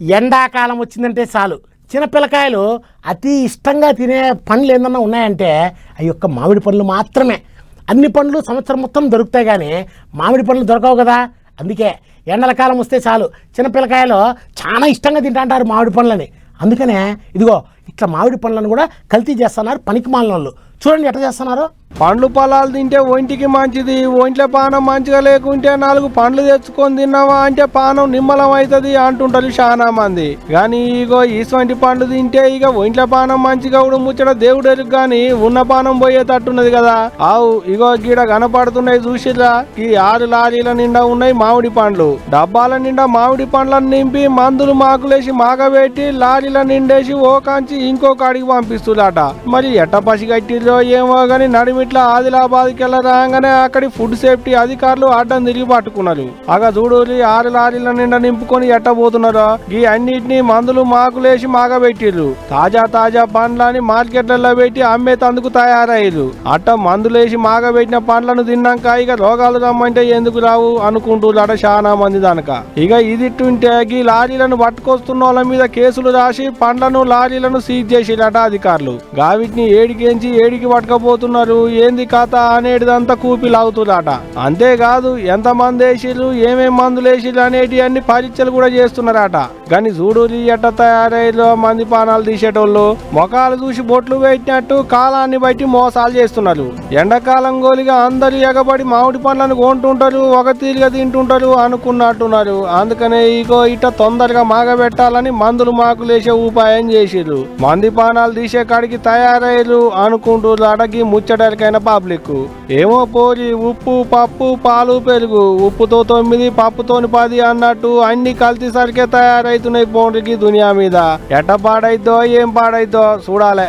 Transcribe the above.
ఎండాకాలం వచ్చిందంటే చాలు. చిన్నపిల్లకాయలు అతి ఇష్టంగా తినే పండ్లు ఏమన్నా ఉన్నాయంటే ఆ యొక్క మామిడి పండ్లు మాత్రమే. అన్ని పండ్లు సంవత్సరం మొత్తం దొరుకుతాయి కానీ మామిడి పండ్లు దొరకవు కదా. అందుకే ఎండల కాలం వస్తే చాలు. చిన్నపిల్లకాయలు చాలా ఇష్టంగా తింటాంటారు మామిడి పండ్లని. అందుకనే ఇదిగో ఇట్లా మామిడి పండ్లను కూడా కల్తీ చేస్తున్నారు పనికి మాలిన వాళ్ళు చూడండి ఎట్లా చేస్తున్నారు? పండ్లు పొలాలు తింటే ఒంటికి మంచిది ఒంట్లో పానం మంచిగా లేకుంటే నాలుగు పండ్లు తెచ్చుకొని తిన్నావా అంటే పానం నిమ్మలం అవుతుంది అంటుంటారు చాలా మంది. కానీ ఇగో ఇటువంటి పండ్లు తింటే ఇక ఒంట్లో పానం మంచిగా కూడా ముచ్చట దేవుడు ఎరుగు కానీ ఉన్న పానం పోయేటట్టున్నది కదా. ఆవు ఇగో గీడ కనపడుతున్నాయి చూసిరా ఈ ఆరు లారీల నిండా ఉన్నాయి మామిడి పండ్లు. డబ్బాల నిండా మామిడి పండ్లను నింపి మందులు మాకులేసి మాగబెట్టి లారీల నిండేసి ఓ కాంచి ఇంకో కాడికి పంపిస్తులాట మరి ఎట్ట పసి కట్టిరో ఏమో కానీ నడిమిట్ల ఆదిలాబాద్కి వెళ్ళరాగానే అక్కడి ఫుడ్ సేఫ్టీ అధికారులు అడ్డం తిరిగి పట్టుకున్నారు అగ చూడు ఆరు లారీల నిండా నింపుకొని ఎట్టబోతున్నారో ఈ అన్నిటినీ మందులు మాకులేసి మాగబెట్టిర్రు. తాజా తాజా పండ్లని మార్కెట్లలో పెట్టి అమ్మేతందుకు తయారయ్యారు అట్ట మందులేసి మాగబెట్టిన పండ్లను తిన్నాక ఇక రోగాలు రమ్మంటే ఎందుకు రావు అనుకుంటున్నారట చాలా మంది దానక. ఇక ఇదిట్టుంటే ఈ లారీలను పట్టుకొస్తున్న వాళ్ళ మీద కేసులు రాసి పండ్లను లారీలను సీజ్ చేసిరట అధికారులు. గావిటిని ఏడికేంచి ఏడికి పట్టుకపోతున్నారు. ఏంది కథ అనేటిదంతా కూపి లాగుతుందట. అంతేకాదు ఎంత మంది వేసిర్రు ఏమేం మందులు వేసిర్రు అనేటి అన్ని పరీక్షలు కూడా చేస్తున్నారట. కానీ చూడు ఎట్ట తయారయ్యారో మంది పానాలు తీసేటోళ్ళు. మొఖాలు చూసి బొట్లు పెట్టినట్టు కాలాన్ని బట్టి మోసాలు చేస్తున్నారు. ఎండాకాలం గోలిగా అందరూ ఎగబడి మామిడి పండ్లను కొంటుంటారు ఒక తీరుగా తింటుంటారు అనుకున్నట్టున్నారు. అందుకనే ఇగో ఇట తొందరగా మాగబెట్టాలని మందులు మాకులేసే ఉపాయం చేసిర్రు. మంది పానాలు తీసే కాడికి తయారయ్యారు అనుకుంటూ అడగి ముచ్చటరికైన పబ్లిక్ ఏమో పోరి ఉప్పు పప్పు పాలు పెరుగు. ఉప్పుతో తొమ్మిది పప్పుతోని పది అన్నట్టు అన్ని కల్తీ సరికే తయారైతున్నాయి పోండ్రికి దునియా మీద. ఎట్ట పాడైద్దో ఏం పాడైద్దో చూడాలే.